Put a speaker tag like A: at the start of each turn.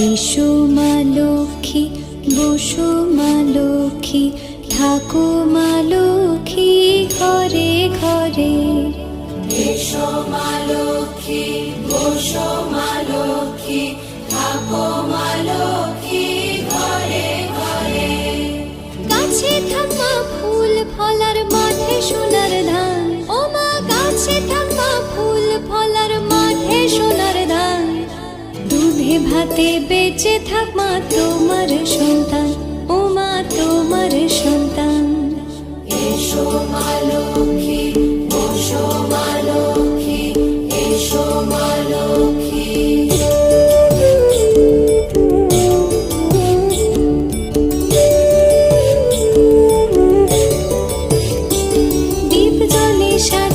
A: এসো মা লক্ষ্মী বসো মা লক্ষ্মী থাকো মা লক্ষ্মী ঘরে ঘরে।
B: এসো মা লক্ষ্মী বসো মা লক্ষ্মী মা লক্ষ্মী ঘরে ঘরে।
A: গাছে থাকা ফুল ফলার মাঠে সোনার হাতে বেঁচে থাক মা তোমার সন্তান। ও মা তোমার সন্তান।
B: দীপ জলে লক্ষ্মী